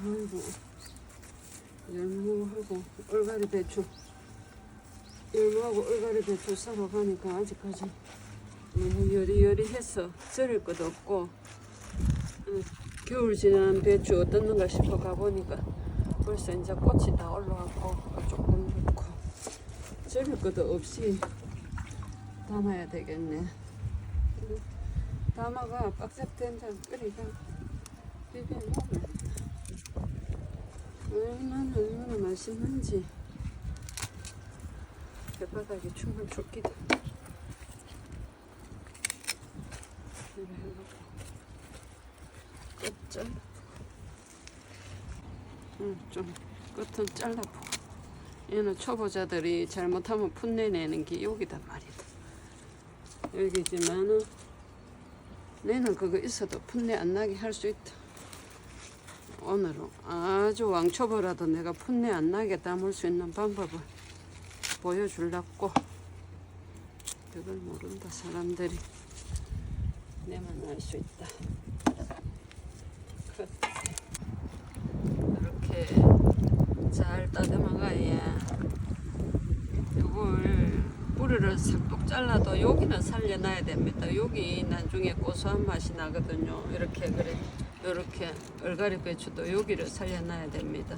아이고 열무하고 얼갈이 배추. 열무하고 얼갈이 배추 사러 가니까 아직까지 너무 여리여리해서 절일 것도 없고 음, 겨울 지난 배추 어떻는가 싶어 가보니까 벌써 이제 꽃이 다 올라왔고 조금 넣고. 절일 것도 없이 담아야 되겠네. 음, 담아가 빡색 된장 끓이가 비벼 먹으면 얼마나 얼마나 맛있는지. 혓바닥에 춤을 췄기다 이렇게 해놓고. 끝 잘라 응, 좀 끝은 잘라보고 얘는 초보자들이 잘못하면 풋내내는 게 여기단 말이다. 여기지만은 내는 그거 있어도 풋내 안 나게 할 수 있다 오늘은 아주 왕초보라도 내가 풋내 안 나게 담을 수 있는 방법을 보여주려고. 그걸 모른다 사람들이. 내만 알 수 있다. 끝. 이렇게 잘 따듬어가야 이걸 뿌리를 싹둑 잘라도 여기는 살려놔야 됩니다. 여기 나중에 고소한 맛이 나거든요. 이렇게 그래 이렇게 얼갈이 배추도 여기를 살려놔야 됩니다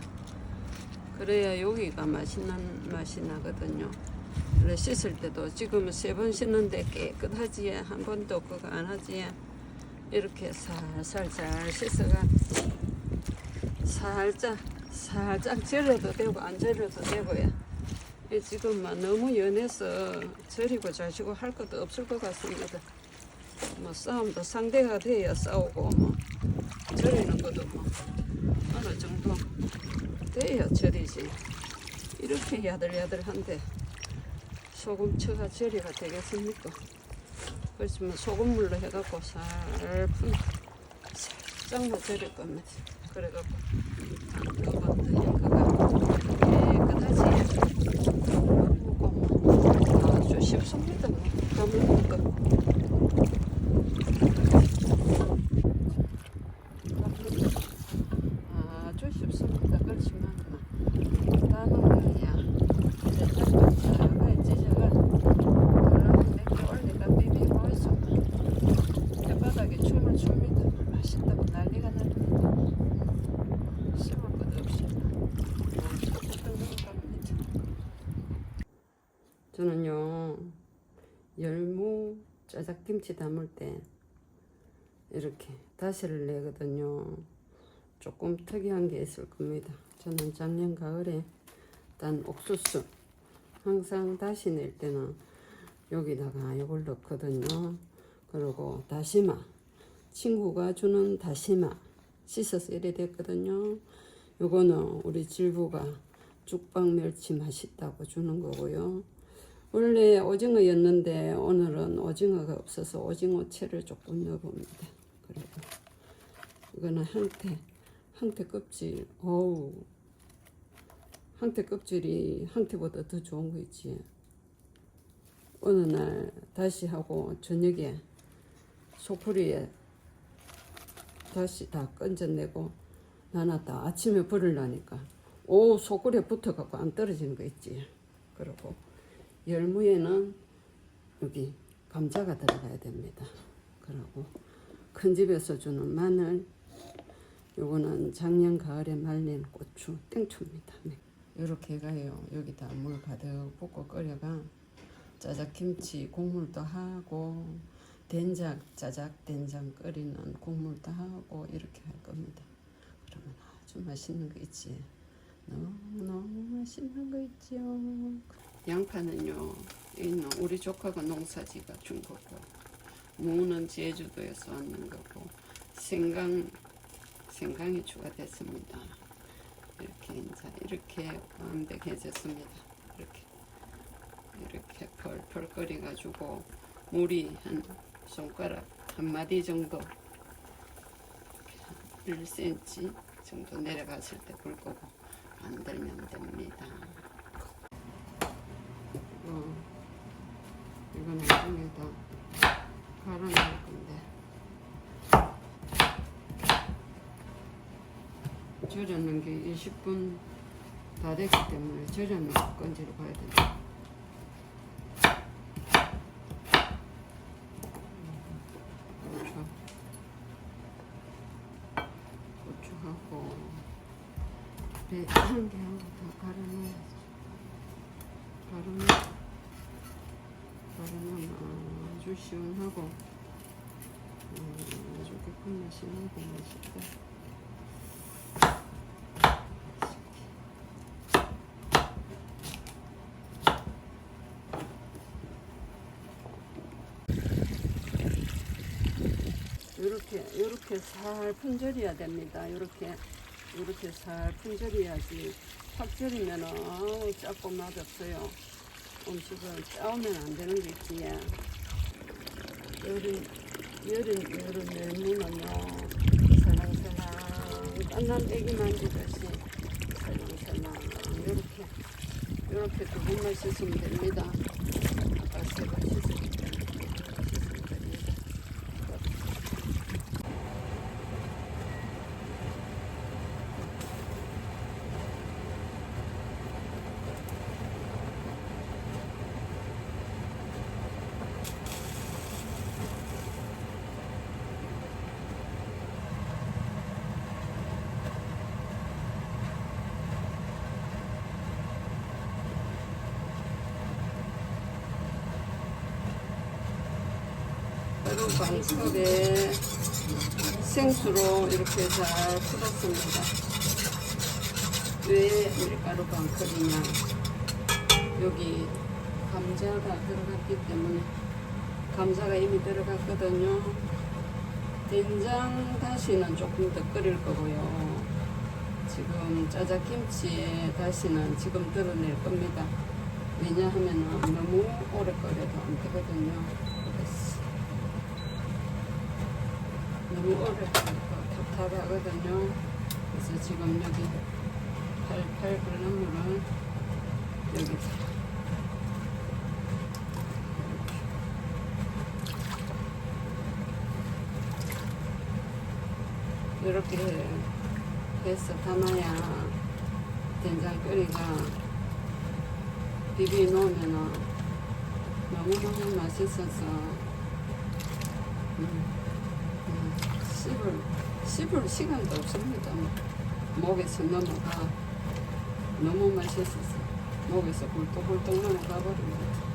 그래야 여기가 맛있는 맛이 나거든요. 그래 씻을 때도 지금 세 번 씻는데 깨끗하지 한 번도 그거 안 하지 이렇게 살살 잘 씻어가 살짝 살짝 절여도 되고 안 절여도 되고요. 이 지금만 너무 연해서 절이고 자시고 할 것도 없을 것 같습니다. 뭐 싸움도 상대가 돼야 싸우고 뭐 절이는 것도 뭐 어느 정도 돼야 절이지. 이렇게 야들야들한데 소금 쳐가 절이가 되겠습니까? 그렇지만 소금물로 해갖고 살푼 살짝만 절일 겁니다. 그래갖고 그것도 깨끗하지. 그리고 뭐 아주 쉽습니다. 뭐 거. 아주 쉽습니다. 그렇지만 담은 거야. 이제 잠깐 차가 찢어가 얼른 몇개 올리가 비비고 있어. 혓바닥에 춤을 춥니다. 맛있다고 난리가 납니다. 씹을 것 없이 어떤 갑니다. 저는요 열무 짜장김치 담을 때 이렇게 다시를 내거든요. 조금 특이한 게 있을 겁니다. 저는 작년 가을에 단 옥수수 항상 다시 낼 때는 여기다가 이걸 넣거든요. 그리고 다시마 친구가 주는 다시마 씻어서 이래 됐거든요. 요거는 우리 질부가 죽박 멸치 맛있다고 주는 거고요. 원래 오징어였는데 오늘은 오징어가 없어서 오징어 채를 조금 넣어봅니다. 그리고 이거는 항태 항태 껍질. 어우 항태 껍질이 항태보다 더 좋은 거 있지. 어느 날 다시 하고 저녁에 소쿠리에 다시 다 건져내고 나눴다. 아침에 버리려니까. 오 소쿠리에 붙어갖고 안 떨어지는 거 있지. 그리고 열무에는 여기 감자가 들어가야 됩니다 그리고 큰 집에서 주는 마늘 요거는 작년 가을에 말린 고추 땡초입니다. 네. 이렇게 해가요. 여기다 물 가득 붓고 끓여가 짜장김치 국물도 하고 된장 짜장 된장 끓이는 국물도 하고 이렇게 할 겁니다. 그러면 아주 맛있는 거 있지. 너무 너무 맛있는 거 있지요. 양파는요. 있는 우리 조카가 농사지가 준 거고 무는 제주도에서 왔는 거고 생강 생강이 추가됐습니다. 이렇게 이제 이렇게 완벽해졌습니다. 이렇게 이렇게 펄펄 끓여 가지고 물이 한 손가락 한 마디 정도 1cm 정도 내려갔을 때 불 끄고 만들면 됩니다. 어, 이건 나중에다 절여놓은 게 20분 다 됐기 때문에 절여놓은 건지를 봐야 된다. 고추, 고추하고 배 한 개하고 다 갈아놔야지. 갈아놔, 갈아놓으면 아주 시원하고 음, 아주 깊은 맛이 나고 맛있다. 이렇게 살 분절이야 됩니다. 이렇게 이렇게 살 분절이야지 확 절이면 아우 짜고 맛없어요. 음식을 짜오면 안 되는 게 있기에 여름 여름 여름 열무는요 살랑살랑 깐난 애기 만지듯이 살랑살랑 이렇게 이렇게 두 번만 씻으면 됩니다. 아까 세번 씻었기 때문에 반컵에 생수로 이렇게 잘 풀었습니다. 왜 밀가루 반컵이냐? 여기 감자가 들어갔기 때문에 감자가 이미 들어갔거든요. 된장 다시는 조금 더 끓일 거고요. 지금 짜장김치에 다시는 지금 드러낼 겁니다. 왜냐하면 너무 오래 끓여도 안 되거든요. 너무 끓여도 답답하거든요. 그래서 지금 여기 팔팔 끓는 물을 여기서 이렇게 해서 담아야 된장거리가 비비 놓으면 너무너무 맛있어서 음, 음, 씹을, 씹을 시간도 없습니다. 뭐. 목에서 넘어가 너무 맛있어서 목에서 굴뚝굴뚝 넘어가 버립니다.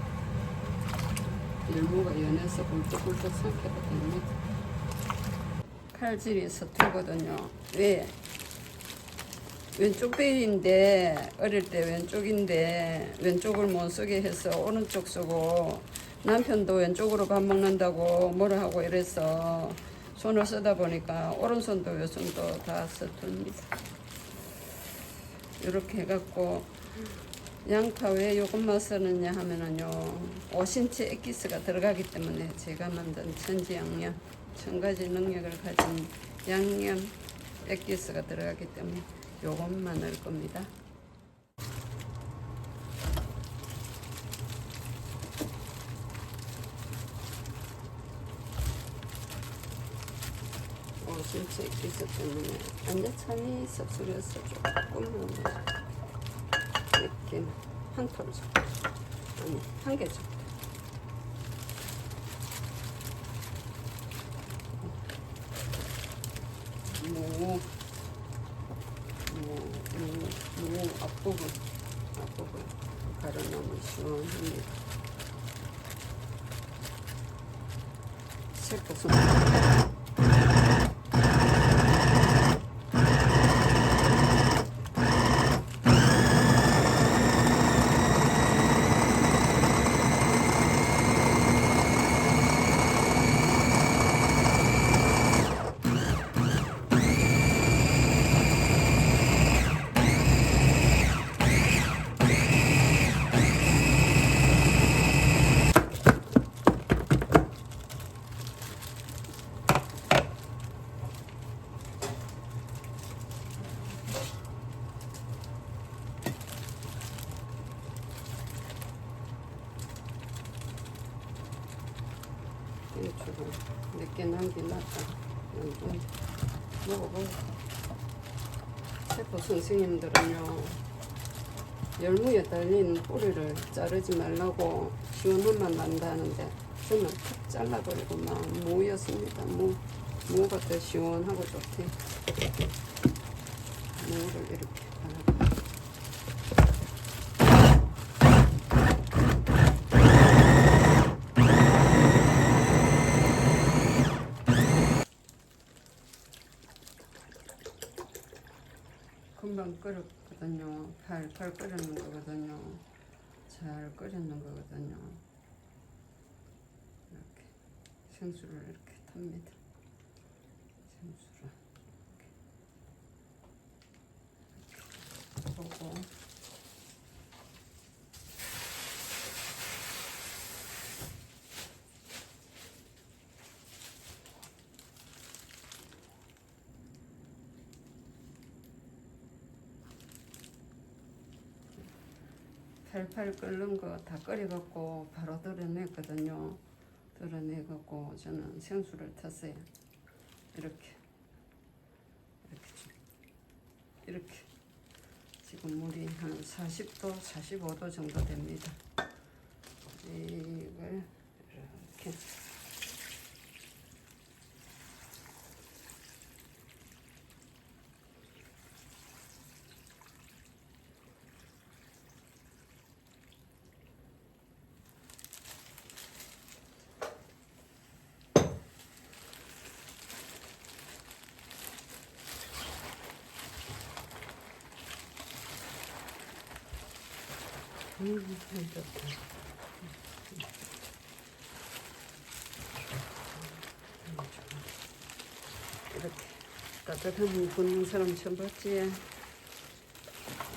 열무가 연해서 굴뚝굴뚝 삼켜거든요. 칼질이 서툴거든요. 왜? 왼쪽 배인데 어릴 때 왼쪽인데 왼쪽을 못 쓰게 해서 오른쪽 쓰고 남편도 왼쪽으로 밥 먹는다고 뭐라 하고 이래서 손을 쓰다 보니까 오른손도 왼손도 다 서툴니다. 이렇게 해갖고 양파 왜 요것만 쓰느냐 하면은요 오신채 액기스가 들어가기 때문에 제가 만든 천지양념 천 가지 능력을 가진 양념 액기스가 들어가기 때문에 요것만 넣을 겁니다. 오신채 액기스 때문에 완전참이 섭수려서 조금만 이렇게 한톨 정도 아니 한 개 정도 무, 무, 무, 무 앞부분, 앞부분. 갈아놓으면 시원합니다. 새것은 이쪽은 몇개 남긴 놨다. 좀 먹어보자. 셰프 선생님들은요 열무에 달린 뿌리를 자르지 말라고 시원한 맛 난다는데 저는 탁 잘라버리고 막 무였습니다. 무 무가 더 시원하고 좋대. 무를 이렇게 발라. 금방 끓었 거든요. 팔팔 끓였는 거거든요. 잘 끓였는 거거든요. 이렇게 생수를 이렇게 탑니다. 생수를 이렇게 보고 팔팔 끓는 거 다 끓여갖고 바로 덜어냈거든요. 덜어내갖고 저는 생수를 탔어요. 이렇게 이렇게 좀. 이렇게 지금 물이 한 40도, 45도 정도 됩니다. 이걸 이렇게 음, 참 좋다. 이렇게 따뜻한 붓는 사람 처음 봤지?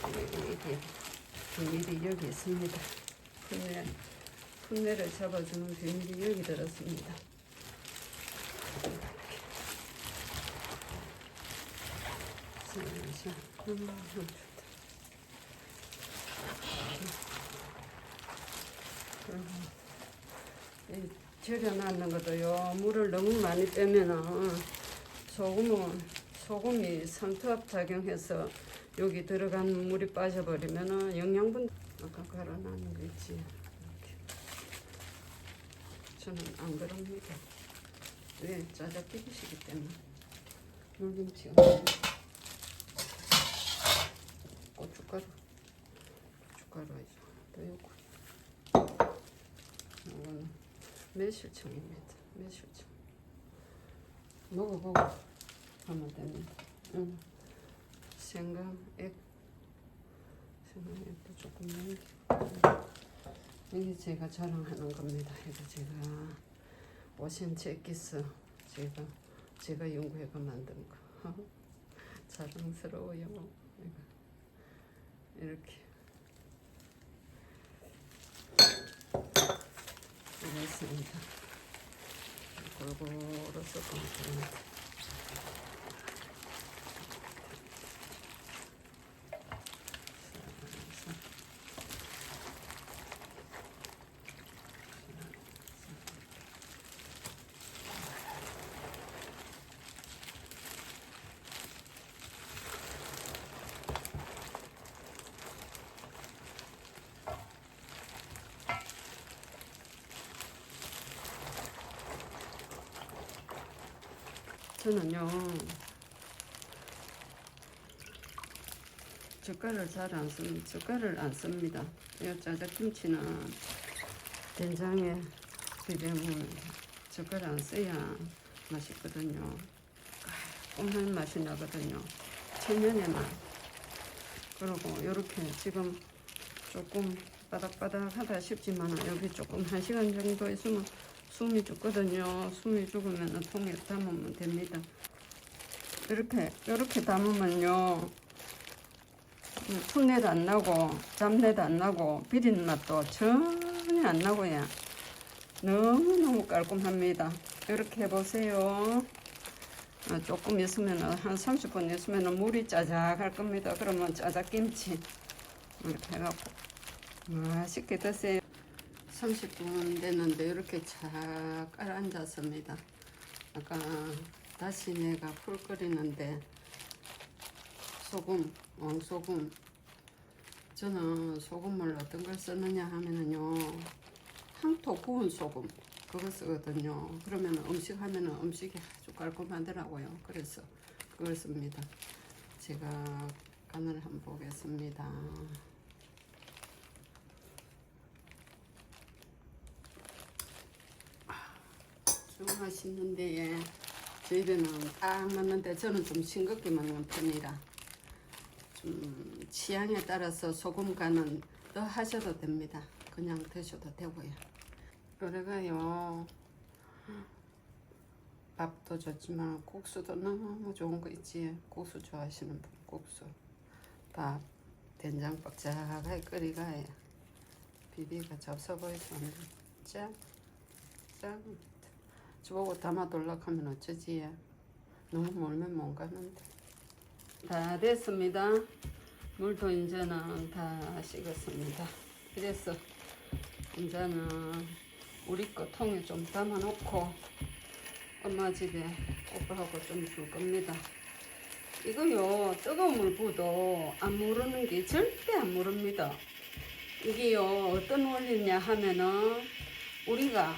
이게 비밀이 여기 있습니다. 분내, 분내를 잡아주는 비밀이 여기 들었습니다. 자, 자, 음, 참 좋다. 이 절여놨는 것도요 물을 너무 많이 빼면은 소금은 소금이 삼투압 작용해서 여기 들어간 물이 빠져버리면은 영양분 아까 갈아놨는 거 있지? 이렇게. 저는 안 그럽니다. 왜 짜장기시기 때문에. 물김치가 고춧가루. 고춧가루 또 이거는 매실청입니다. 매실청. 먹어보고 하면 됩니다. 응. 생강, 액. 생강, 액도 조금 넣을게요. 이게 제가 자랑하는 겁니다. 이거 제가 오센치 액기스 제가 제가 연구해가 만든 거. 자랑스러워요. 이거. 이렇게. 이랬습니다. 골고루 섞으면 됩니다. 저는요 젓갈을 잘 안 씁니다. 젓갈을 안 씁니다. 이 짜장김치는 된장에 비벼면 젓갈 안 써야 맛있거든요. 깔끔한 맛이 나거든요. 맛. 그리고 이렇게 지금 조금 바닥바닥하다 싶지만 여기 조금 한 시간 정도 있으면 숨이 죽거든요. 숨이 죽으면 통에 담으면 됩니다. 이렇게 이렇게 담으면요. 풋내도 안 나고 잡내도 안 나고 비린 맛도 전혀 안 나고요. 너무너무 깔끔합니다. 이렇게 해보세요. 어, 조금 있으면 한 30분 있으면 물이 짜작할 겁니다. 그러면 짜장김치 이렇게 해갖고 맛있게 드세요. 30분 됐는데 이렇게 잘 깔아앉았습니다. 아까 다시 내가 풀 끓이는데 소금, 왕소금. 저는 소금을 어떤 걸 쓰느냐 하면은요, 황토 구운 소금 그거 쓰거든요. 그러면 음식 하면은 음식이 아주 깔끔하더라고요. 그래서 그걸 씁니다. 제가 간을 한번 보겠습니다. 좀 맛있는데 예. 제 입에는 딱 맞는데 저는 좀 싱겁게 먹는 편이라 좀 취향에 따라서 소금 간은 더 하셔도 됩니다. 그냥 드셔도 되고요. 그래가요 밥도 좋지만 국수도 너무 좋은 거 있지. 국수 좋아하시는 분 국수 밥 된장 뻑짝하게 끓이가요. 비비가 잡숴 보이죠? 짠, 짠. 저보고 담아둘라 하면 어쩌지? 너무 멀면 못 가는데. 다 됐습니다. 물도 이제는 다 식었습니다. 그래서 이제는 우리 거 통에 좀 담아놓고 엄마 집에 오빠하고 좀 줄 겁니다. 이거요 뜨거운 물 부도 안 무르는 게 절대 안 무릅니다. 이게요 어떤 원리냐 하면은 우리가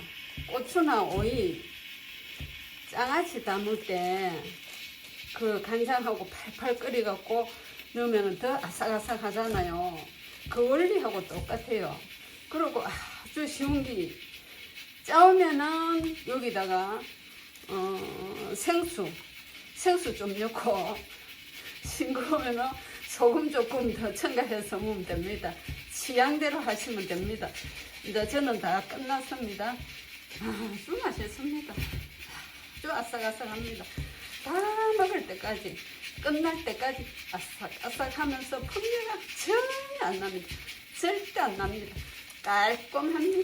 고추나 오이 장아찌 담을 때 그 간장하고 팔팔 끓여갖고 넣으면 더 아삭아삭 하잖아요. 그 원리하고 똑같아요. 그리고 아주 쉬운 게 짜오면은 여기다가 어, 생수 생수 좀 넣고 싱거우면은 소금 조금 더 첨가해서 먹으면 됩니다. 취향대로 하시면 됩니다. 이제 저는 다 끝났습니다. 아주 맛있습니다. 아주 아삭아삭합니다. 다 먹을 때까지 끝날 때까지 아삭아삭하면서 풍미가 전혀 안 납니다. 절대 안 납니다. 깔끔합니다.